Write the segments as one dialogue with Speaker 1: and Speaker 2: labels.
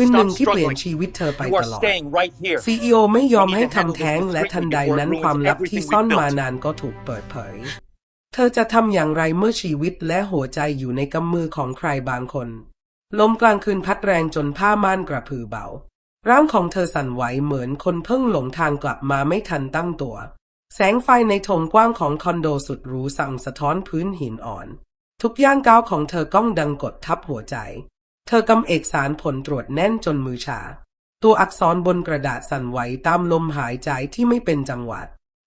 Speaker 1: คืนหนึ่ง
Speaker 2: Stop
Speaker 1: ที่เปลี่ยน
Speaker 2: struggling.
Speaker 1: ชีวิตเธอไป
Speaker 2: You
Speaker 1: ต
Speaker 2: are
Speaker 1: ลอด
Speaker 2: staying right here.
Speaker 1: ซีอีโอไม่ยอมให้
Speaker 2: We need to
Speaker 1: ทำ
Speaker 2: handle
Speaker 1: แท้ง
Speaker 2: this
Speaker 1: และทันใดนั้น
Speaker 2: discreetly
Speaker 1: ความลับ
Speaker 2: before it
Speaker 1: ที่
Speaker 2: ruins
Speaker 1: ซ่อน
Speaker 2: everything
Speaker 1: มา
Speaker 2: we built.
Speaker 1: นานก็ถูกเปิดเผย เธอจะทำอย่างไรเมื่อชีวิตและหัวใจอยู่ในกำมือของใครบางคน ลมกลางคืนพัดแรงจนผ้าม่านกระพือเบา ร่างของเธอสั่นไหวเหมือนคนเพิ่งหลงทางกลับมาไม่ทันตั้งตัว แสงไฟในโถงกว้างของคอนโดสุดหรูสั่งสะท้อนพื้นหินอ่อน ทุกย่างก้าวของเธอก้องดังกดทับหัวใจ เธอกำเอกสารผลตรวจแน่นจนมือชา ตัวอักษรบนกระดาษสั่นไหวตามลมหายใจที่ไม่เป็นจังหวะ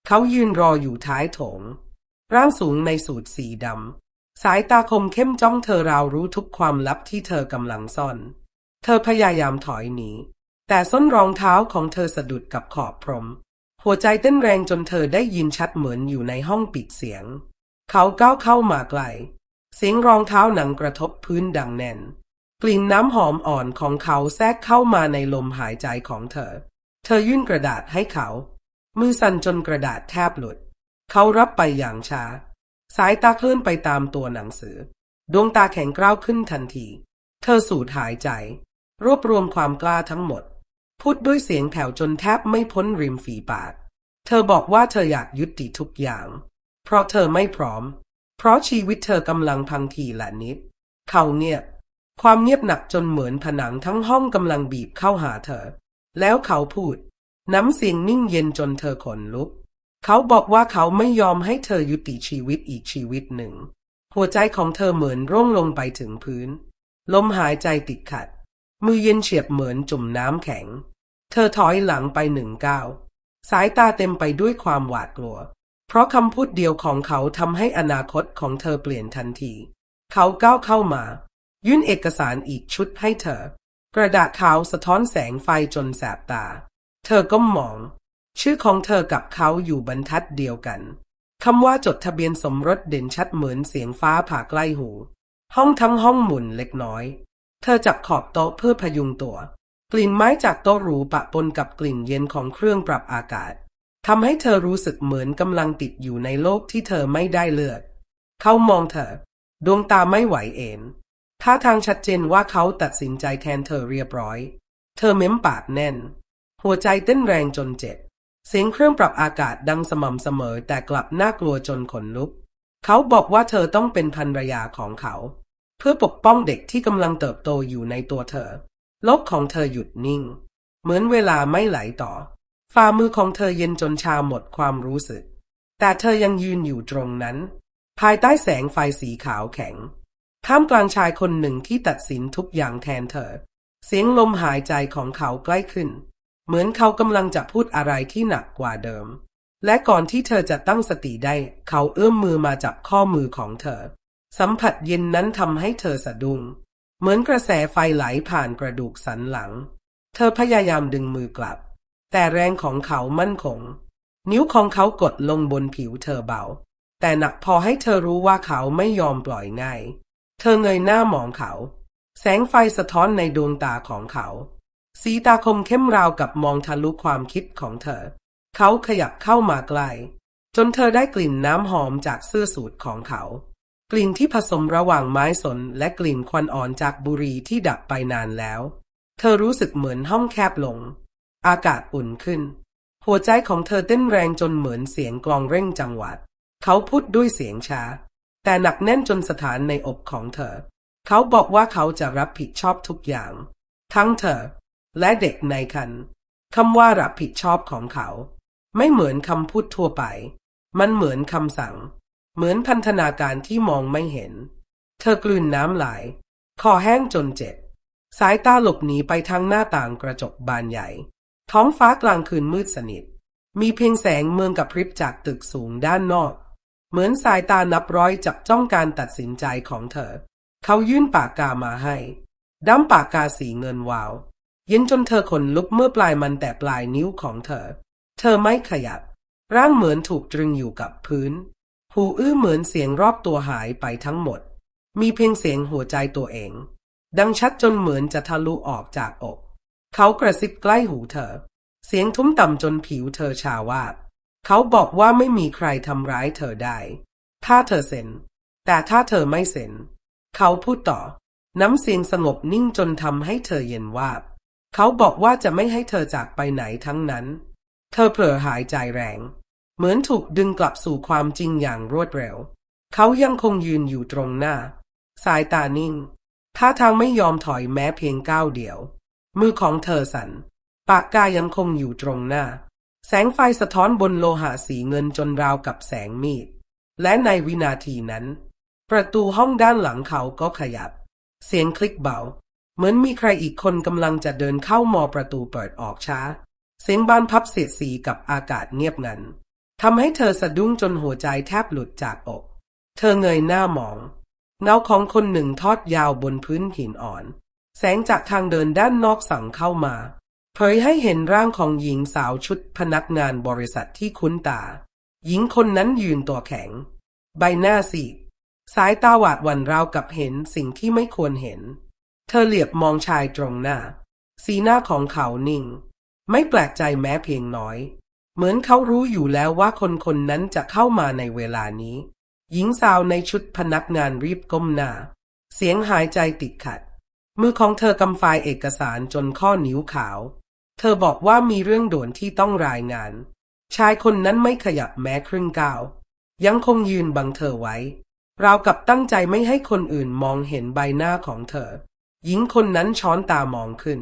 Speaker 1: เขายืนรออยู่ท้ายโถง ร่างสูงในสูทสีดำ สายตาคมเข้มจ้องเธอราวรู้ทุกความลับที่เธอกำลังซ่อน เธอพยายามถอยหนี แต่ส้นรองเท้าของเธอสะดุดกับขอบพรม หัวใจเต้นแรงจนเธอได้ยินชัดเหมือนอยู่ในห้องปิดเสียง เขาก้าวเข้ามาไกล เสียงรองเท้าหนังกระทบพื้นดังแน่น กลิ่นน้ำหอมอ่อนของเขาแทรกเข้ามาในลมหายใจของเธอ เธอยื่นกระดาษให้เขา มือสั่นจนกระดาษแทบหลุด เขารับไปอย่างช้า สายตาเคลื่อนไปตามตัวหนังสือ ดวงตาแข็งกร้าวขึ้นทันที เธอสูดหายใจ รวบรวมความกล้าทั้งหมด พูดด้วยเสียงแผ่วจนแทบไม่พ้นริมฝีปาก เธอบอกว่าเธออยากยุติทุกอย่าง เพราะเธอไม่พร้อม เพราะชีวิตเธอกำลังพังทีละนิด เขาเงียบ ความเงียบหนักจนเหมือนผนังทั้งห้องกำลังบีบเข้าหาเธอ แล้วเขาพูด น้ำเสียงนิ่งเย็นจนเธอขนลุก เขาบอกว่าเขาไม่ยอมให้เธอยุติชีวิตอีกชีวิตหนึ่ง หัวใจของเธอเหมือนร่วงลงไปถึงพื้น ลมหายใจติดขัด มือเย็นเฉียบเหมือนจุ่มน้ำแข็ง เธอถอยหลังไปหนึ่งก้าวสายตาเต็มไปด้วยความหวาดกลัว เพราะคำพูดเดียวของเขาทำให้อนาคตของเธอเปลี่ยนทันที เขาก้าวเข้ามา ยื่นเอกสารอีกชุดให้เธอ กระดาษขาวสะท้อนแสงไฟจนแสบตา เธอก็มอง ชื่อของเธอกับเขาอยู่บรรทัดเดียวกันคำว่าจดทะเบียนสมรสเด่นชัดเหมือนเสียงฟ้าผ่าใกล้หู ห้องทั้งห้องหมุนเล็กน้อย เธอจับขอบโต๊ะเพื่อพยุงตัว กลิ่นไม้จากโต๊ะหรูปะปนกับกลิ่นเย็นของเครื่องปรับอากาศทำให้เธอรู้สึกเหมือนกำลังติดอยู่ในโลกที่เธอไม่ได้เลือก เขามองเธอ ดวงตาไม่ไหวเอน ท่าทางชัดเจนว่าเขาตัดสินใจแทนเธอเรียบร้อย เธอเม้มปากแน่น หัวใจเต้นแรงจนเจ็บ เสียงเครื่องปรับอากาศดังสม่ำเสมอแต่กลับน่ากลัวจนขนลุก เขาบอกว่าเธอต้องเป็นภรรยาของเขา เพื่อปกป้องเด็กที่กำลังเติบโตอยู่ในตัวเธอ โลกของเธอหยุดนิ่ง เหมือนเวลาไม่ไหลต่อ ฝ่ามือของเธอเย็นจนชาหมดความรู้สึก แต่เธอยังยืนอยู่ตรงนั้น ภายใต้แสงไฟสีขาวแข็ง ท่ามกลางชายคนหนึ่งที่ตัดสินทุกอย่างแทนเธอ เสียงลมหายใจของเขาใกล้ขึ้น เหมือนเขากำลังจะพูดอะไรที่หนักกว่าเดิม และก่อนที่เธอจะตั้งสติได้ เขาเอื้อมมือมาจับข้อมือของเธอ สัมผัสเย็นนั้นทำให้เธอสะดุ้ง เหมือนกระแสไฟไหลผ่านกระดูกสันหลัง เธอพยายามดึงมือกลับ แต่แรงของเขามั่นคง นิ้วของเขากดลงบนผิวเธอเบา แต่หนักพอให้เธอรู้ว่าเขาไม่ยอมปล่อยง่าย เธอเงยหน้ามองเขา แสงไฟสะท้อนในดวงตาของเขา สีตาคมเข้มราวกับมองทะลุความคิดของเธอ เขาขยับเข้ามาใกล้จนเธอได้กลิ่นน้ำหอมจากเสื้อสูทของเขา กลิ่นที่ผสมระหว่างไม้สนและกลิ่นควันอ่อนจากบุหรี่ที่ดับไปนานแล้ว เธอรู้สึกเหมือนห้องแคบลง อากาศอุ่นขึ้น หัวใจของเธอเต้นแรงจนเหมือนเสียงกลองเร่งจังหวัด เขาพูดด้วยเสียงช้า แต่หนักแน่นจนสถานในอกของเธอ เขาบอกว่าเขาจะรับผิดชอบทุกอย่าง ทั้งเธอ และเด็กในครรภ์คำว่ารับผิดชอบของเขา ไม่เหมือนคำพูดทั่วไป มันเหมือนคำสั่ง เหมือนพันธนาการที่มองไม่เห็น เธอกลืนน้ำไหลคอแห้งจนเจ็บ สายตาหลบหนีไปทางหน้าต่างกระจกบานใหญ่ ท้องฟ้ากลางคืนมืดสนิท มีเพียงแสงเมืองกับพริบจากตึกสูงด้านนอก เหมือนสายตานับร้อยจับจ้องการตัดสินใจของเธอ เขายื่นปากกามาให้ด้ำปากกาสีเงินวาว เย็นจนเธอขนลุกเมื่อปลายมันแต่ปลายนิ้วของเธอ เธอไม่ขยับ ร่างเหมือนถูกตรึงอยู่กับพื้น หูอื้อเหมือนเสียงรอบตัวหายไปทั้งหมด มีเพียงเสียงหัวใจตัวเอง ดังชัดจนเหมือนจะทะลุออกจากอก เขากระซิบใกล้หูเธอ เสียงทุ้มต่ำจนผิวเธอชาวาบ เขาบอกว่าไม่มีใครทำร้ายเธอได้ ถ้าเธอเซ็น แต่ถ้าเธอไม่เซ็น เขาพูดต่อ น้ำเสียงสงบนิ่งจนทำให้เธอเย็นวาบ เขาบอกว่าจะไม่ให้เธอจากไปไหนทั้งนั้น เธอเผลอหายใจแรง เหมือนถูกดึงกลับสู่ความจริงอย่างรวดเร็ว เขายังคงยืนอยู่ตรงหน้า สายตานิ่ง ท่าทางไม่ยอมถอยแม้เพียงก้าวเดียว มือของเธอสั่น ปากกายังคงอยู่ตรงหน้า แสงไฟสะท้อนบนโลหะสีเงินจนราวกับแสงมีด และในวินาทีนั้น ประตูห้องด้านหลังเขาก็ขยับ เสียงคลิกเบา เหมือนมีใครอีกคนกำลังจะเดินเข้ามอประตูเปิดออกช้า เสียงบานพับเสียดสีกับอากาศเงียบงันทำให้เธอสะดุ้งจนหัวใจแทบหลุดจากอก เธอเงยหน้ามอง เงาของคนหนึ่งทอดยาวบนพื้นหินอ่อน แสงจากทางเดินด้านนอกสั่งเข้ามา เผยให้เห็นร่างของหญิงสาวชุดพนักงานบริษัทที่คุ้นตา หญิงคนนั้นยืนตัวแข็ง ใบหน้าซีสายตาหวาดหวั่นราวกับเห็นสิ่งที่ไม่ควรเห็น เธอเหลียบมองชายตรงหน้า สีหน้าของเขานิ่ง ไม่แปลกใจแม้เพียงน้อย เหมือนเขารู้อยู่แล้วว่าคนคนนั้นจะเข้ามาในเวลานี้ หญิงสาวในชุดพนักงานรีบก้มหน้า เสียงหายใจติดขัด มือของเธอกำไฟเอกสารจนข้อนิ้วขาว เธอบอกว่ามีเรื่องด่วนที่ต้องรายงาน ชายคนนั้นไม่ขยับแม้ครึ่งก้าว ยังคงยืนบังเธอไว้ ราวกับตั้งใจไม่ให้คนอื่นมองเห็นใบหน้าของเธอ หญิงคนนั้นช้อนตามองขึ้น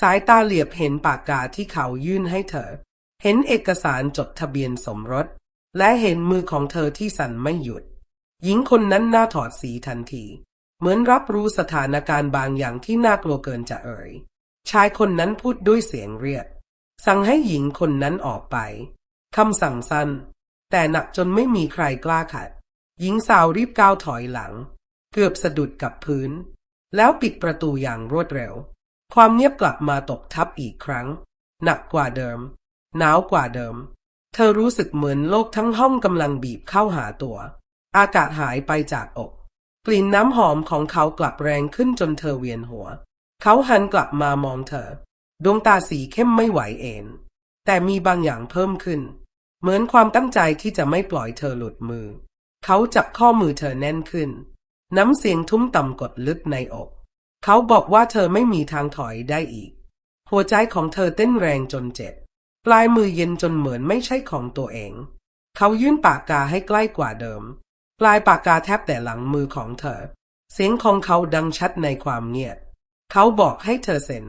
Speaker 1: สายตาเหลียบเห็นปากกาที่เขายื่นให้เธอ เห็นเอกสารจดทะเบียนสมรส และเห็นมือของเธอที่สั่นไม่หยุด หญิงคนนั้นหน้าถอดสีทันที เหมือนรับรู้สถานการณ์บางอย่างที่น่ากลัวเกินจะเอ่ย ชายคนนั้นพูดด้วยเสียงเรียก สั่งให้หญิงคนนั้นออกไปคำสั่งสั้น แต่หนักจนไม่มีใครกล้าขัด หญิงสาวรีบก้าวถอยหลัง เกือบสะดุดกับพื้น แล้วปิดประตูอย่างรวดเร็ว ความเงียบกลับมาตกทับอีกครั้ง หนักกว่าเดิม หนาวกว่าเดิม เธอรู้สึกเหมือนโลกทั้งห้องกำลังบีบเข้าหาตัว อากาศหายไปจากอก กลิ่นน้ำหอมของเขากลับแรงขึ้นจนเธอเวียนหัว เขาหันกลับมามองเธอ ดวงตาสีเข้มไม่ไหวเองแต่มีบางอย่างเพิ่มขึ้น เหมือนความตั้งใจที่จะไม่ปล่อยเธอหลุดมือ เขาจับข้อมือเธอแน่นขึ้น น้ำเสียงทุ้มต่ำกดลึกในอก เขาบอกว่าเธอไม่มีทางถอยได้อีก หัวใจของเธอเต้นแรงจนเจ็บ ปลายมือเย็นจนเหมือนไม่ใช่ของตัวเอง เขายื่นปากกาให้ใกล้กว่าเดิม ปลายปากกาแทบแต่หลังมือของเธอ เสียงของเขาดังชัดในความเงียบ เขาบอกให้เธอเซ็น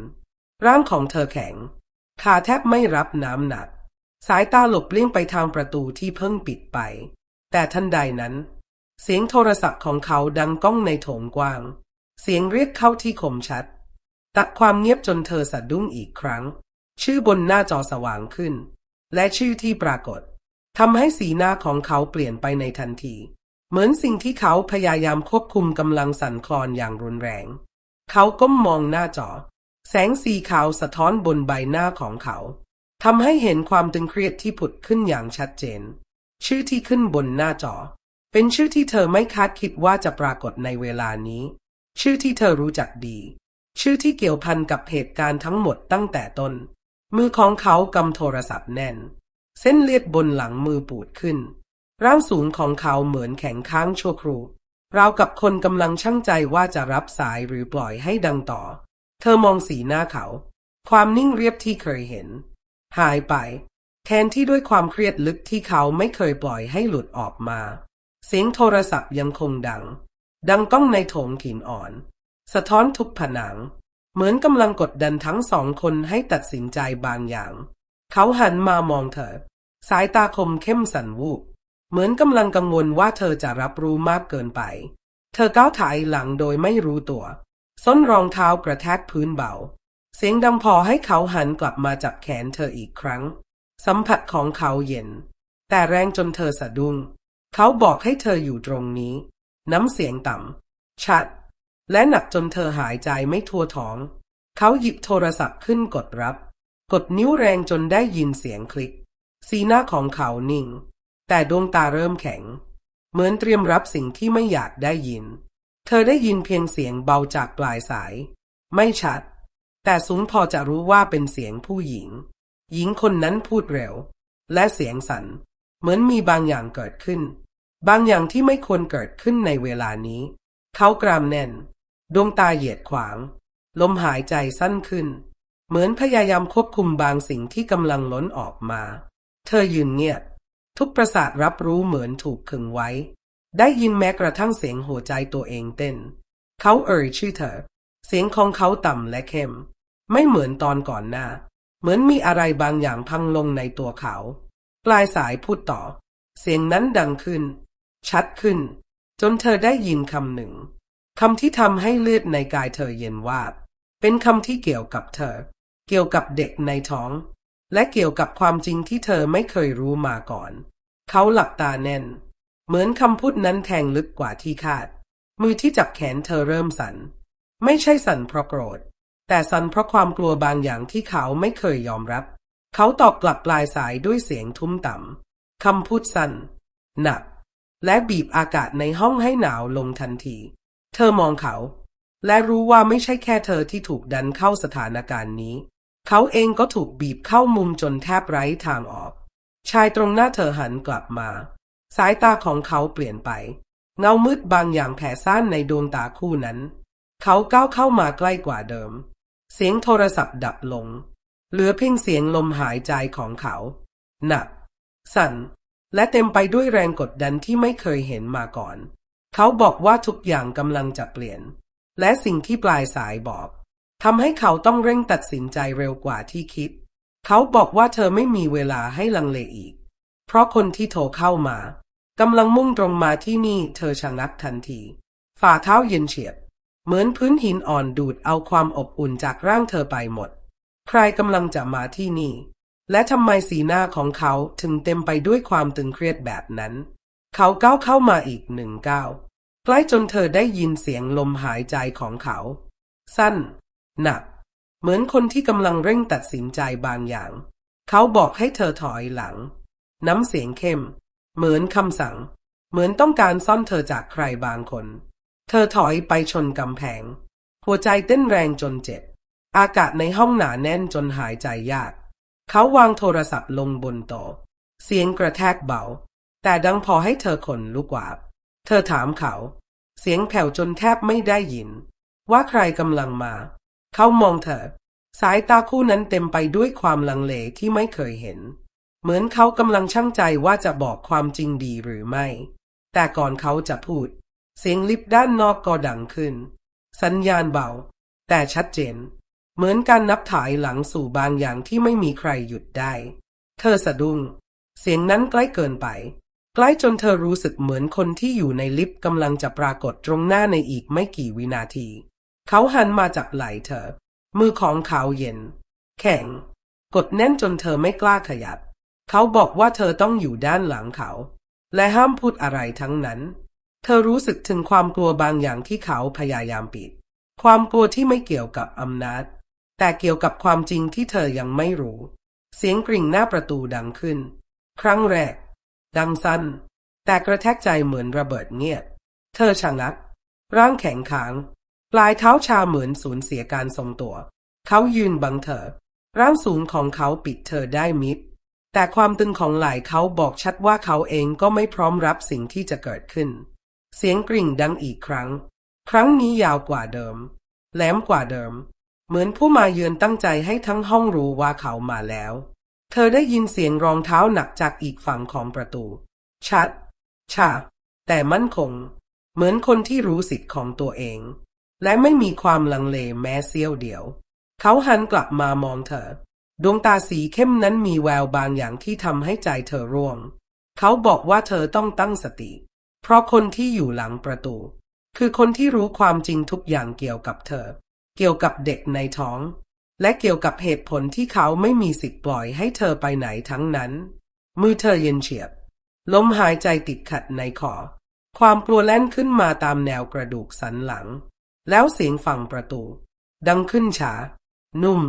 Speaker 1: ร่างของเธอแข็ง ขาแทบไม่รับน้ำหนัก สายตาหลบเลี่ยงไปทางประตูที่เพิ่งปิดไป แต่ทันใดนั้น เสียงโทรศัพท์ของเขาดังก้องในโถงกว้าง เสียงเรียกเข้าที่คมชัด ตัดความเงียบจนเธอสะดุ้งอีกครั้ง ชื่อบนหน้าจอสว่างขึ้น และชื่อที่ปรากฏทำให้สีหน้าของเขาเปลี่ยนไปในทันที เหมือนสิ่งที่เขาพยายามควบคุมกำลังสั่นคลอนอย่างรุนแรง เขาก้มมองหน้าจอ แสงสีขาวสะท้อนบนใบหน้าของเขาทำให้เห็นความตึงเครียดที่ผุดขึ้นอย่างชัดเจน ชื่อที่ขึ้นบนหน้าจอ เป็นชื่อที่เธอไม่คาดคิดว่าจะปรากฏในเวลานี้ ชื่อที่เธอรู้จักดี ชื่อที่เกี่ยวพันกับเหตุการณ์ทั้งหมดตั้งแต่ต้น มือของเขากำโทรศัพท์แน่น เส้นเลือดบนหลังมือปูดขึ้น ร่างสูงของเขาเหมือนแข็งค้างชั่วครู่ ราวกับคนกำลังช่างใจว่าจะรับสายหรือปล่อยให้ดังต่อ เธอมองสีหน้าเขา ความนิ่งเรียบที่เคยเห็น หายไป แทนที่ด้วยความเครียดลึกที่เขาไม่เคยปล่อยให้หลุดออกมา เสียงโทรศัพท์ยังคงดัง ดังก้องในโถงหินอ่อน สะท้อนทุกผนัง เหมือนกำลังกดดันทั้งสองคนให้ตัดสินใจบางอย่าง เขาหันมามองเธอ สายตาคมเข้มสันวูบ เหมือนกำลังกังวลว่าเธอจะรับรู้มากเกินไป เธอก้าวถ่ายหลังโดยไม่รู้ตัว ส้นรองเท้ากระแทกพื้นเบา เสียงดังพอให้เขาหันกลับมาจับแขนเธออีกครั้ง สัมผัสของเขาเย็น แต่แรงจนเธอสะดุ้ง เขาบอกให้เธออยู่ตรงนี้ น้ำเสียงต่ำ ชัด และหนักจนเธอหายใจไม่ทั่วท้อง เขาหยิบโทรศัพท์ขึ้นกดรับ กดนิ้วแรงจนได้ยินเสียงคลิก สีหน้าของเขานิ่ง แต่ดวงตาเริ่มแข็ง เหมือนเตรียมรับสิ่งที่ไม่อยากได้ยิน เธอได้ยินเพียงเสียงเบาจากปลายสาย ไม่ชัด แต่สูงพอจะรู้ว่าเป็นเสียงผู้หญิง หญิงคนนั้นพูดเร็ว และเสียงสัน่นเหมือนมีบางอย่างเกิดขึ้น บางอย่างที่ไม่ควรเกิดขึ้นในเวลานี้ เขากรามแน่น ดวงตาเหยียดขวาง ลมหายใจสั้นขึ้น เหมือนพยายามควบคุมบางสิ่งที่กำลังล้นออกมา เธอยืนเงียบ ทุกประสาทรับรู้เหมือนถูกขึงไว้ ได้ยินแม้กระทั่งเสียงหัวใจตัวเองเต้น เขาเอ่ยชื่อเธอ เสียงของเขาต่ำและเข้ม ไม่เหมือนตอนก่อนหน้า เหมือนมีอะไรบางอย่างพังลงในตัวเขา ปลายสายพูดต่อ เสียงนั้นดังขึ้น ชัดขึ้น จนเธอได้ยินคำหนึ่งคำที่ทำให้เลือดในกายเธอเย็นวาบ เป็นคำที่เกี่ยวกับเธอ เกี่ยวกับเด็กในท้อง และเกี่ยวกับความจริงที่เธอไม่เคยรู้มาก่อน เขาหลับตาแน่น เหมือนคำพูดนั้นแทงลึกกว่าที่คาด มือที่จับแขนเธอเริ่มสั่น ไม่ใช่สั่นเพราะโกรธ แต่สั่นเพราะความกลัวบางอย่างที่เขาไม่เคยยอมรับ เขาตอบกลับปลายสายด้วยเสียงทุ้มต่ำคำพูดสั้น หนัก และบีบอากาศในห้องให้หนาวลงทันที เธอมองเขา และรู้ว่าไม่ใช่แค่เธอที่ถูกดันเข้าสถานการณ์นี้ เขาเองก็ถูกบีบเข้ามุมจนแทบไร้ทางออก ชายตรงหน้าเธอหันกลับมา สายตาของเขาเปลี่ยนไป เงามืดบางอย่างแผ่ซ่านในดวงตาคู่นั้น เขาก้าวเข้ามาใกล้กว่าเดิม เสียงโทรศัพท์ดับลง เหลือเพียงเสียงลมหายใจของเขา หนัก สั่น และเต็มไปด้วยแรงกดดันที่ไม่เคยเห็นมาก่อน เขาบอกว่าทุกอย่างกำลังจะเปลี่ยน และสิ่งที่ปลายสายบอก ทำให้เขาต้องเร่งตัดสินใจเร็วกว่าที่คิด เขาบอกว่าเธอไม่มีเวลาให้ลังเลอีก เพราะคนที่โทรเข้ามากำลังมุ่งตรงมาที่นี่เธอชะงักทันที ฝ่าเท้าเย็นเฉียบ เหมือนพื้นหินอ่อนดูดเอาความอบอุ่นจากร่างเธอไปหมด ใครกำลังจะมาที่นี่ และทำไมสีหน้าของเขาถึงเต็มไปด้วยความตึงเครียดแบบนั้น เขาก้าวเข้ามาอีกหนึ่งก้าวใกล้จนเธอได้ยินเสียงลมหายใจของเขา สั้น หนัก เหมือนคนที่กำลังเร่งตัดสินใจบางอย่าง เขาบอกให้เธอถอยหลัง น้ำเสียงเข้ม เหมือนคำสั่ง เหมือนต้องการซ่อนเธอจากใครบางคน เธอถอยไปชนกำแพง หัวใจเต้นแรงจนเจ็บ อากาศในห้องหนาแน่นจนหายใจยาก เขาวางโทรศัพท์ลงบนโต๊ะเสียงกระแทกเบา แต่ดังพอให้เธอขนลุกวาบ เธอถามเขา เสียงแผ่วจนแทบไม่ได้ยิน ว่าใครกำลังมา เขามองเธอ สายตาคู่นั้นเต็มไปด้วยความลังเลที่ไม่เคยเห็น เหมือนเขากำลังช่างใจว่าจะบอกความจริงดีหรือไม่ แต่ก่อนเขาจะพูด เสียงลิฟต์ด้านนอกก็ดังขึ้น สัญญาณเบา แต่ชัดเจน เหมือนการนับถอยหลังสู่บางอย่างที่ไม่มีใครหยุดได้ เธอสะดุ้ง เสียงนั้นใกล้เกินไปใกล้จนเธอรู้สึกเหมือนคนที่อยู่ในลิฟต์กำลังจะปรากฏตรงหน้าในอีกไม่กี่วินาที เขาหันมาจับไหล่เธอ มือของเขาเย็น แข็ง กดแน่นจนเธอไม่กล้าขยับ เขาบอกว่าเธอต้องอยู่ด้านหลังเขา และห้ามพูดอะไรทั้งนั้น เธอรู้สึกถึงความกลัวบางอย่างที่เขาพยายามปิด ความกลัวที่ไม่เกี่ยวกับอำนาจ แต่เกี่ยวกับความจริงที่เธอยังไม่รู้ เสียงกริ่งหน้าประตูดังขึ้น ครั้งแรก ดังสั้น แต่กระแทกใจเหมือนระเบิดเงียบ เธอชะงัก ร่างแข็งขาง ปลายเท้าชาเหมือนสูญเสียการทรงตัว เขายืนบังเธอ ร่างสูงของเขาปิดเธอได้มิด แต่ความตึงของไหล่เขาบอกชัดว่าเขาเองก็ไม่พร้อมรับสิ่งที่จะเกิดขึ้น เสียงกริ่งดังอีกครั้ง ครั้งนี้ยาวกว่าเดิม แหลมกว่าเดิม เหมือนผู้มาเยือนตั้งใจให้ทั้งห้องรู้ว่าเขามาแล้ว เธอได้ยินเสียงรองเท้าหนักจากอีกฝั่งของประตู ชัด ชา แต่มั่นคง เหมือนคนที่รู้สิทธิ์ของตัวเอง และไม่มีความลังเลแม้เสี้ยวเดียว เขาหันกลับมามองเธอ ดวงตาสีเข้มนั้นมีแววบางอย่างที่ทำให้ใจเธอร่วง เขาบอกว่าเธอต้องตั้งสติ เพราะคนที่อยู่หลังประตู คือคนที่รู้ความจริงทุกอย่างเกี่ยวกับเธอ เกี่ยวกับเด็กในท้อง และเกี่ยวกับเหตุผลที่เขาไม่มีสิทธิ์ปล่อยให้เธอไปไหนทั้งนั้น มือเธอเย็นเฉียบ ลมหายใจติดขัดในคอความกลัวแล่นขึ้นมาตามแนวกระดูกสันหลัง แล้วเสียงฝั่งประตู ดังขึ้นช้านุ่ม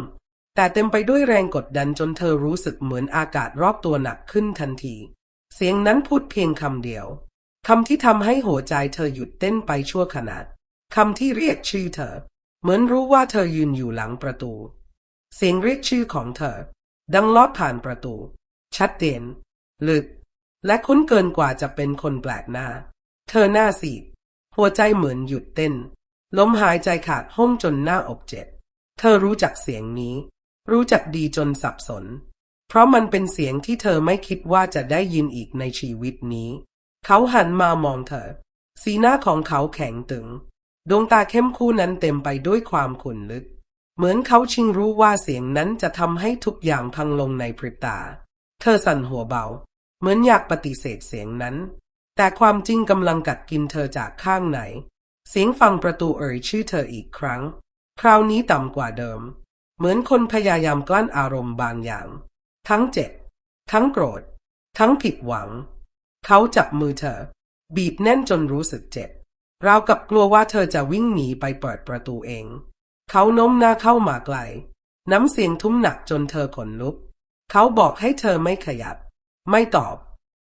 Speaker 1: แต่เต็มไปด้วยแรงกดดันจนเธอรู้สึกเหมือนอากาศรอบตัวหนักขึ้นทันที เสียงนั้นพูดเพียงคำเดียวคำที่ทำให้หัวใจเธอหยุดเต้นไปชั่วขณะคำที่เรียกชื่อเธอ เหมือนรู้ว่าเธอยืนอยู่หลังประตู เสียงเรียกชื่อของเธอ ดังลอดผ่านประตู ชัดเจนลึก และคุ้นเกินกว่าจะเป็นคนแปลกหน้า เธอหน้าซีดหัวใจเหมือนหยุดเต้น ล้มหายใจขาดห้องจนหน้าอกเจ็บ เธอรู้จักเสียงนี้ รู้จักดีจนสับสน เพราะมันเป็นเสียงที่เธอไม่คิดว่าจะได้ยินอีกในชีวิตนี้ เขาหันมามองเธอ สีหน้าของเขาแข็งตึง ดวงตาเข้มคู่นั้นเต็มไปด้วยความขุ่นลึก เหมือนเขาชิงรู้ว่าเสียงนั้นจะทำให้ทุกอย่างพังลงในพริบตา เธอสั่นหัวเบา เหมือนอยากปฏิเสธเสียงนั้น แต่ความจริงกำลังกัดกินเธอจากข้างใน เสียงฟังประตูเอ่ยชื่อเธออีกครั้ง คราวนี้ต่ำกว่าเดิม เหมือนคนพยายามกลั้นอารมณ์บางอย่าง ทั้งเจ็บ ทั้งโกรธ ทั้งผิดหวัง เขาจับมือเธอ บีบแน่นจนรู้สึกเจ็บราวกับกลัวว่าเธอจะวิ่งหนีไปเปิดประตูเอง เขาโน้มหน้าเข้ามาไกล น้ำเสียงทุ้มหนักจนเธอขนลุก เขาบอกให้เธอไม่ขยับ ไม่ตอบ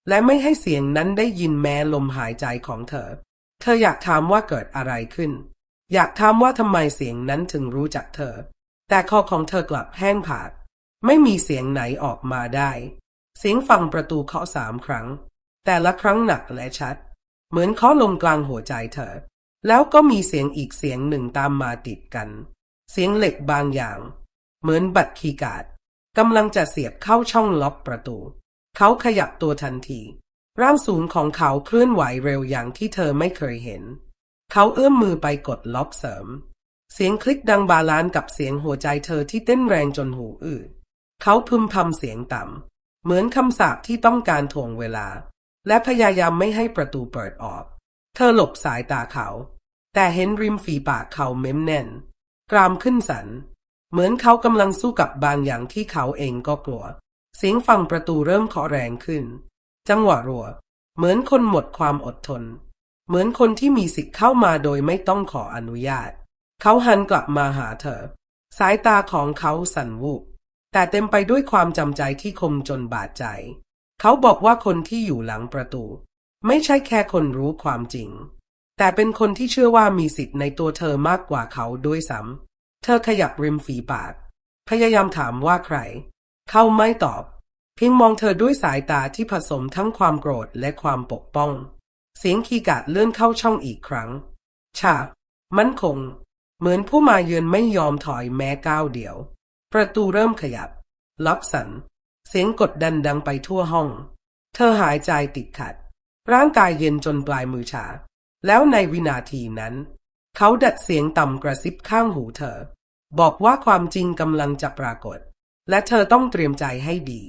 Speaker 1: และไม่ให้เสียงนั้นได้ยินแม้ลมหายใจของเธอ เธออยากถามว่าเกิดอะไรขึ้น อยากถามว่าทำไมเสียงนั้นถึงรู้จักเธอ แต่คอของเธอกลับแห้งผากไม่มีเสียงไหนออกมาได้ เสียงฟังประตูเคาะสามครั้ง แต่ละครั้งหนักและชัด เหมือนเคาะลงกลางหัวใจเธอ แล้วก็มีเสียงอีกเสียงหนึ่งตามมาติดกัน เสียงเหล็กบางอย่าง เหมือนบัตรคีย์การ์ดกำลังจะเสียบเข้าช่องล็อกประตู เขาขยับตัวทันที ร่างสูงของเขาเคลื่อนไหวเร็วอย่างที่เธอไม่เคยเห็น เขาเอื้อมมือไปกดล็อกเสริม เสียงคลิกดังบาลานกับเสียงหัวใจเธอที่เต้นแรงจนหูอื้อเขาพึมพำเสียงต่ำ เหมือนคำสาปที่ต้องการถ่วงเวลา และพยายามไม่ให้ประตูเปิดออก เธอหลบสายตาเขา แต่เห็นริมฝีปากเขาเม้มแน่น กรามขึ้นสัน เหมือนเขากำลังสู้กับบางอย่างที่เขาเองก็กลัว เสียงฟังประตูเริ่มเคาะแรงขึ้น จังหวะรัว เหมือนคนหมดความอดทน เหมือนคนที่มีสิทธิ์เข้ามาโดยไม่ต้องขออนุญาต เขาหันกลับมาหาเธอ สายตาของเขาสั่นวูบแต่เต็มไปด้วยความจำใจที่คมจนบาดใจ เขาบอกว่าคนที่อยู่หลังประตู ไม่ใช่แค่คนรู้ความจริง แต่เป็นคนที่เชื่อว่ามีสิทธิ์ในตัวเธอมากกว่าเขาด้วยซ้ำเธอขยับริมฝีปาก พยายามถามว่าใคร เขาไม่ตอบ เพียงมองเธอด้วยสายตาที่ผสมทั้งความโกรธและความปกป้อง เสียงคีกาดเลื่อนเข้าช่องอีกครั้งฉามั่นคง เหมือนผู้มาเยือนไม่ยอมถอยแม้ก้าวเดียว ประตูเริ่มขยับ ล็อกสัน เสียงกดดันดังไปทั่วห้อง เธอหายใจติดขัด ร่างกายเย็นจนปลายมือชา แล้วในวินาทีนั้น เขาดัดเสียงต่ำกระซิบข้างหูเธอ บอกว่าความจริงกำลังจะปรากฏ และเธอต้องเตรียมใจให้ดี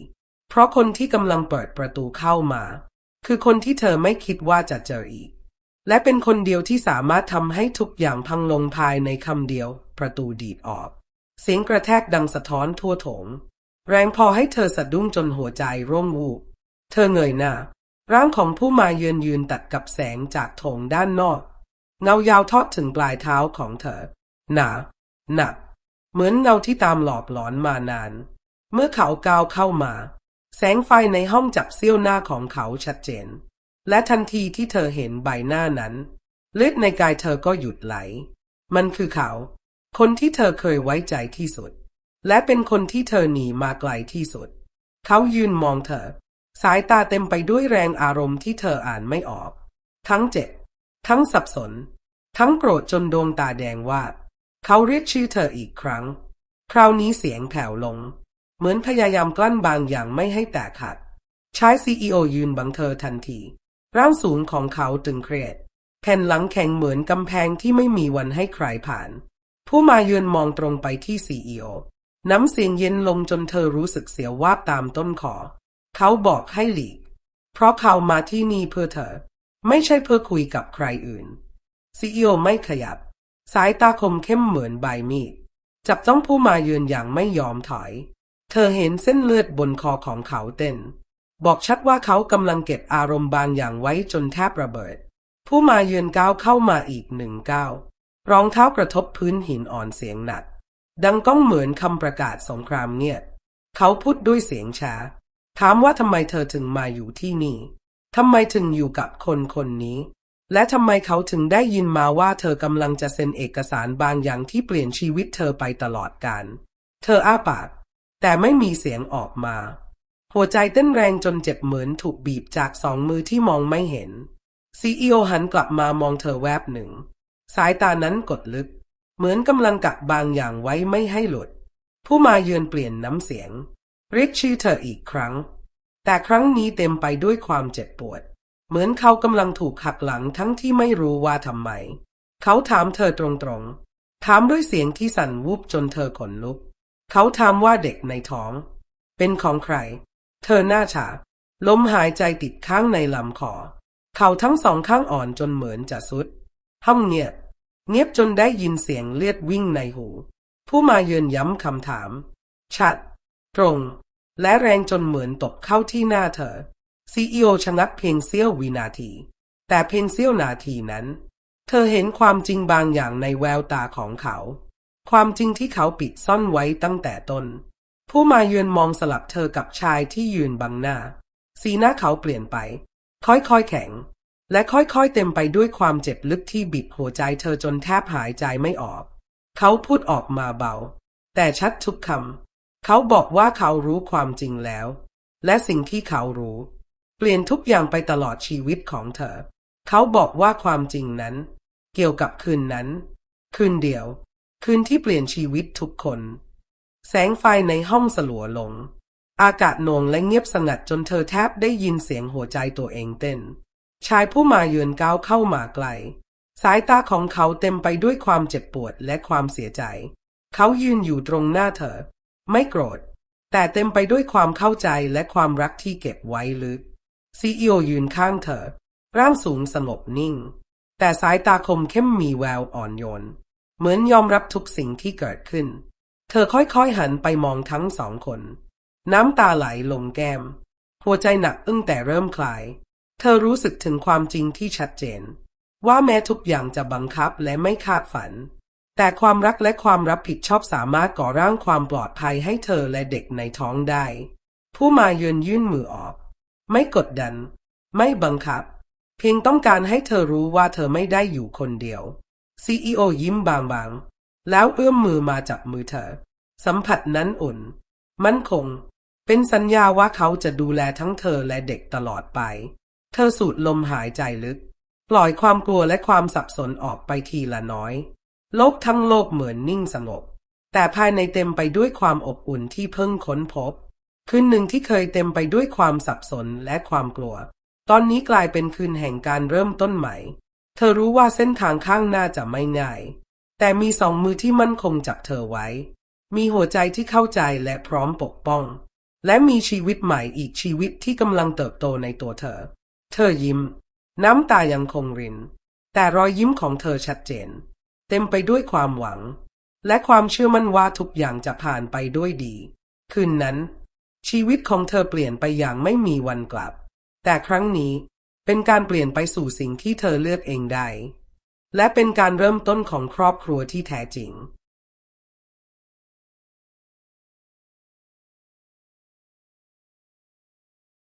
Speaker 1: เพราะคนที่กำลังเปิดประตูเข้ามา คือคนที่เธอไม่คิดว่าจะเจออีก และเป็นคนเดียวที่สามารถทำให้ทุกอย่างพังลงภายในคำเดียว ประตูดีดออก เสียงกระแทกดังสะท้อนทั่วโถง แรงพอให้เธอสะดุ้งจนหัวใจร่วงวูบเธอเงยหน้าร่างของผู้มาเยือนยืนตัดกับแสงจากโถงด้านนอก เงายาวทอดถึงปลายเท้าของเธอ หนาหนัก เหมือนเงาที่ตามหลอกหลอนมานาน เมื่อเขาก้าวเข้ามา แสงไฟในห้องจับเสี้ยวหน้าของเขาชัดเจน และทันทีที่เธอเห็นใบหน้านั้น เลือดในกายเธอก็หยุดไหล มันคือเขา คนที่เธอเคยไว้ใจที่สุด และเป็นคนที่เธอหนีมาไกลที่สุด เขายืนมองเธอ สายตาเต็มไปด้วยแรงอารมณ์ที่เธออ่านไม่ออก ทั้งเจ็บ ทั้งสับสน ทั้งโกรธจนดวงตาแดงว่าเขาเรียกชื่อเธออีกครั้ง คราวนี้เสียงแผ่วลง เหมือนพยายามกลั้นบางอย่างไม่ให้แตกหักชายซีอีโอยืนบังเธอทันที ร่างสูงของเขาตึงเครียดแผ่นหลังแข็งเหมือนกำแพงที่ไม่มีวันให้ใครผ่าน ผู้มาเยือนมองตรงไปที่ซีอีโอน้ำเสียงเย็นลงจนเธอรู้สึกเสียววาบตามต้นคอเขาบอกให้หลีก เพราะเขามาที่นี่เพื่อเธอ ไม่ใช่เพื่อคุยกับใครอื่นซีอีโอไม่ขยับ สายตาคมเข้มเหมือนใบมีดจับจ้องผู้มาเยือนอย่างไม่ยอมถอย เธอเห็นเส้นเลือดบนคอของเขาเต้น บอกชัดว่าเขากำลังเก็บอารมณ์บางอย่างไว้จนแทบระเบิด ผู้มาเยือนก้าวเข้ามาอีกหนึ่งก้าวรองเท้ากระทบพื้นหินอ่อนเสียงหนัก ดังก้องเหมือนคำประกาศสงครามเงียบเขาพูดด้วยเสียงช้า ถามว่าทำไมเธอถึงมาอยู่ที่นี่ทำไมถึงอยู่กับคนคนนี้ และทำไมเขาถึงได้ยินมาว่าเธอกำลังจะเซ็นเอกสารบางอย่างที่เปลี่ยนชีวิตเธอไปตลอดกาลเธออ้าปาก แต่ไม่มีเสียงออกมา หัวใจเต้นแรงจนเจ็บเหมือนถูกบีบจากสองมือที่มองไม่เห็น ซีอีโอหันกลับมามองเธอแวบหนึ่ง สายตานั้นกดลึก เหมือนกำลังกักบางอย่างไว้ไม่ให้หลุด ผู้มาเยือนเปลี่ยนน้ำเสียง เรียกชื่อเธออีกครั้ง แต่ครั้งนี้เต็มไปด้วยความเจ็บปวด เหมือนเขากำลังถูกหักหลังทั้งที่ไม่รู้ว่าทำไม เขาถามเธอตรงๆ ถามด้วยเสียงที่สั่นวูบจนเธอขนลุก เขาถามว่าเด็กในท้อง เป็นของใคร เธอหน้าฉาลมหายใจติดข้างในลำคอ เขาทั้งสองข้างอ่อนจนเหมือนจะสุด ห้องเงียบ เงียบจนได้ยินเสียงเลือดวิ่งในหู ผู้มาเยือนย้ำคำถาม ชัด ตรง และแรงจนเหมือนตบเข้าที่หน้าเธอ ซีอีโอชะงักเพียงเสี้ยววินาที แต่เพียงเสี้ยวนาทีนั้น เธอเห็นความจริงบางอย่างในแววตาของเขา ความจริงที่เขาปิดซ่อนไว้ตั้งแต่ต้น ผู้มาเยือนมองสลับเธอกับชายที่ยืนบังหน้า สีหน้าเขาเปลี่ยนไป ค่อยๆแข็ง และค่อยๆเต็มไปด้วยความเจ็บลึกที่บิดหัวใจเธอจนแทบหายใจไม่ออก เขาพูดออกมาเบา แต่ชัดทุกคำเขาบอกว่าเขารู้ความจริงแล้ว และสิ่งที่เขารู้ เปลี่ยนทุกอย่างไปตลอดชีวิตของเธอ เขาบอกว่าความจริงนั้น เกี่ยวกับคืนนั้น คืนเดียว คืนที่เปลี่ยนชีวิตทุกคน แสงไฟในห้องสลัวลง อากาศนงและเงียบสงัดจนเธอแทบได้ยินเสียงหัวใจตัวเองเต้น ชายผู้มาเยือนก้าวเข้ามาไกล สายตาของเขาเต็มไปด้วยความเจ็บปวดและความเสียใจ เขายืนอยู่ตรงหน้าเธอ ไม่โกรธ แต่เต็มไปด้วยความเข้าใจและความรักที่เก็บไว้ลึกซีอีโอยืนข้างเธอ ร่างสูงสงบนิ่ง แต่สายตาคมเข้มมีแววอ่อนโยน เหมือนยอมรับทุกสิ่งที่เกิดขึ้น เธอค่อยๆหันไปมองทั้งสองคน น้ำตาไหลลงแก้ม หัวใจหนักอึ้งแต่เริ่มคลาย เธอรู้สึกถึงความจริงที่ชัดเจน ว่าแม้ทุกอย่างจะบังคับและไม่คาดฝัน แต่ความรักและความรับผิดชอบสามารถก่อร่างความปลอดภัยให้เธอและเด็กในท้องได้ ผู้มาเยือนยื่นมือออก ไม่กดดัน ไม่บังคับ เพียงต้องการให้เธอรู้ว่าเธอไม่ได้อยู่คนเดียว CEO ยิ้มบางๆ แล้วเอื้อมมือมาจับมือเธอ สัมผัสนั้นอุ่น มั่นคง เป็นสัญญาว่าเขาจะดูแลทั้งเธอและเด็กตลอดไป เธอสูดลมหายใจลึก ปล่อยความกลัวและความสับสนออกไปทีละน้อย โลกทั้งโลกเหมือนนิ่งสงบ แต่ภายในเต็มไปด้วยความอบอุ่นที่เพิ่งค้นพบ คืนหนึ่งที่เคยเต็มไปด้วยความสับสนและความกลัว ตอนนี้กลายเป็นคืนแห่งการเริ่มต้นใหม่ เธอรู้ว่าเส้นทางข้างหน้าจะไม่ง่าย แต่มีสองมือที่มั่นคงจับเธอไว้ มีหัวใจที่เข้าใจและพร้อมปกป้อง และมีชีวิตใหม่อีกชีวิตที่กำลังเติบโตในตัวเธอ เธอยิ้ม น้ำตายังคงริน แต่รอยยิ้มของเธอชัดเจน เต็มไปด้วยความหวัง และความเชื่อมั่นว่าทุกอย่างจะผ่านไปด้วยดี คืนนั้น ชีวิตของเธอเปลี่ยนไปอย่างไม่มีวันกลับ แต่ครั้งนี้ เป็นการเปลี่ยนไปสู่สิ่งที่เธอเลือกเองได้ และเป็นการเริ่มต้นของครอบครัวที่แท้จริง